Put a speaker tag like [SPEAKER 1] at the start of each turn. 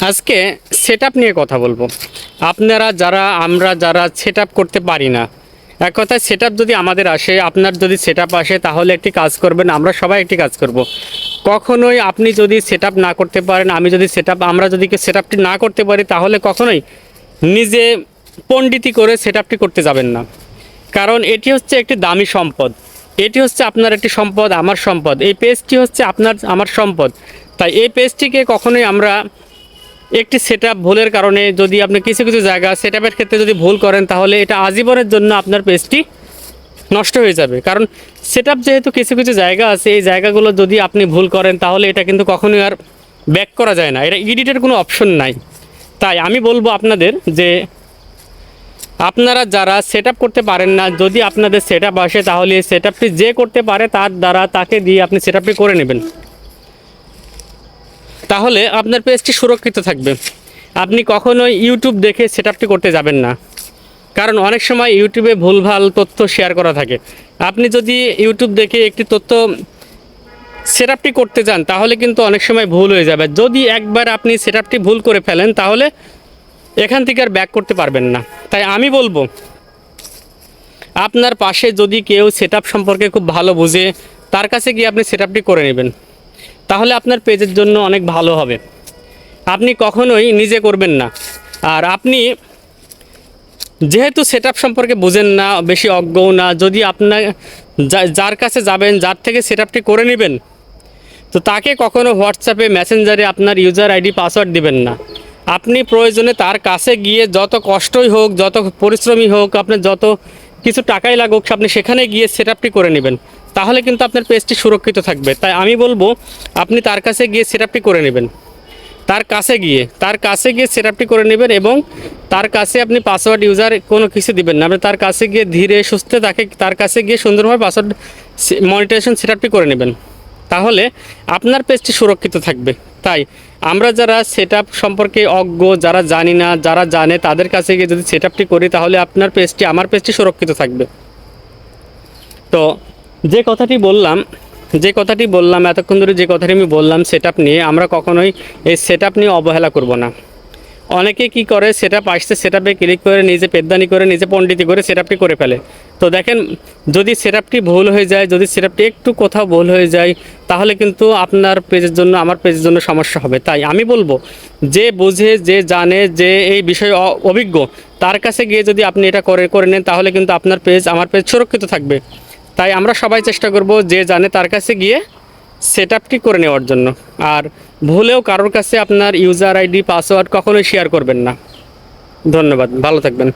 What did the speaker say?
[SPEAKER 1] আজকে সেট নিয়ে কথা বলব। আপনারা যারা, আমরা যারা সেট করতে পারি না, এক কথায় সেট যদি আমাদের আসে, আপনার যদি সেট আসে, তাহলে একটি কাজ করবেন, আমরা সবাই একটি কাজ করব। কখনোই আপনি যদি সেট না করতে পারেন, আমি যদি সেট আমরা যদি সেট না করতে পারি, তাহলে কখনোই নিজে পণ্ডিতি করে সেট করতে যাবেন না। কারণ এটি হচ্ছে একটি দামি সম্পদ। এটি হচ্ছে আপনার একটি সম্পদ, আমার সম্পদ। এই পেজটি হচ্ছে আপনার, আমার সম্পদ। তাই এই পেজটিকে কখনোই আমরা একটি সেট ভুলের কারণে যদি আপনি কিছু কিছু জায়গা সেট ক্ষেত্রে যদি ভুল করেন, তাহলে এটা আজীবনের জন্য আপনার পেজটি নষ্ট হয়ে যাবে। কারণ সেট যেহেতু কিছু কিছু জায়গা আছে, এই জায়গাগুলো যদি আপনি ভুল করেন, তাহলে এটা কিন্তু কখনোই আর ব্যাক করা যায় না। এটা এডিটের কোনো অপশন নাই। তাই আমি বলব আপনাদের যে, আপনারা যারা সেট করতে পারেন না, যদি আপনাদের সেট আসে, তাহলে সেট যে করতে পারে, তার দ্বারা তাকে দিয়ে আপনি সেট করে নেবেন। তাহলে আপনার পেজটি সুরক্ষিত থাকবে। আপনি কখনোই ইউটিউব দেখে সেট করতে যাবেন না। কারণ অনেক সময় ইউটিউবে ভুলভাল তথ্য শেয়ার করা থাকে। আপনি যদি ইউটিউব দেখে একটি তথ্য সেট করতে যান, তাহলে কিন্তু অনেক সময় ভুল হয়ে যাবে। যদি একবার আপনি সেট ভুল করে ফেলেন, তাহলে এখান থেকে আর ব্যাক করতে পারবেন না। তাই আমি বলব, আপনার পাশে যদি কেউ সেট সম্পর্কে খুব ভালো বুঝে, তার কাছে গিয়ে আপনি সেট করে নেবেন। তাহলে আপনার পেজের জন্য অনেক ভালো হবে। আপনি কখনোই নিজে করবেন না। আর আপনি যেহেতু সেট সম্পর্কে বুঝেন না, বেশি অজ্ঞও না, যদি আপনার যার কাছে যাবেন, যার থেকে সেট করে নেবেন, তো তাকে কখনো হোয়াটসঅ্যাপে মেসেঞ্জারে আপনার ইউজার আইডি পাসওয়ার্ড দিবেন না। আপনি প্রয়োজনে তার কাছে গিয়ে যত কষ্টই হোক, যত পরিশ্রমী হোক, আপনার যত কিছু টাকাই লাগুক, আপনি সেখানে গিয়ে সেট করে নেবেন। তাহলে কিন্তু আপনার পেজটি সুরক্ষিত থাকবে। তাই আমি বলব, আপনি তার কাছে গিয়ে সেট করে নেবেন। তার কাছে গিয়ে, তার কাছে গিয়ে সেট করে নেবেন এবং তার কাছে আপনি পাসওয়ার্ড ইউজার কোনো কিছু দিবেন না। আপনি তার কাছে গিয়ে ধীরে সুস্থে তাকে, তার কাছে গিয়ে সুন্দরভাবে পাসওয়ার্ড মনিটাইজেশন সেট করে নেবেন। তাহলে আপনার পেজটি সুরক্ষিত থাকবে। তাই আমরা যারা সেট সম্পর্কে অজ্ঞ, যারা জানি না, যারা জানে, তাদের কাছে গিয়ে যদি সেট করি, তাহলে আপনার পেজটি আমার পেজটি সুরক্ষিত থাকবে। তো যে কথাটি বললাম, যে কথাটি বললাম, এতক্ষণ ধরে যে কথাটি আমি বললাম সেট নিয়ে, আমরা কখনোই এই সেট নিয়ে অবহেলা করব না। অনেকে কি করে সেট আপ আসছে সেট ক্লিক করে, নিজে পেদ্দানি করে, নিজে পণ্ডিতি করে সেট করে ফেলে। তো দেখেন, যদি সেট ভুল হয়ে যায়, যদি সেট একটু কোথাও ভুল হয়ে যায়, তাহলে কিন্তু আপনার পেজের জন্য, আমার পেজের জন্য সমস্যা হবে। তাই আমি বলব, যে বুঝে, যে জানে, যে এই বিষয়ে অভিজ্ঞ, তার কাছে গিয়ে যদি আপনি এটা করে করে নেন, তাহলে কিন্তু আপনার পেজ, আমার পেজ সুরক্ষিত থাকবে। তাই আমরা সবাই চেষ্টা করব যে জানে তার কাছে গিয়ে সেট আপটি করে নেওয়ার জন্য। আর ভুলেও কারোর কাছে আপনার ইউজার আইডি পাসওয়ার্ড কখনোই শেয়ার করবেন না। ধন্যবাদ, ভালো থাকবেন।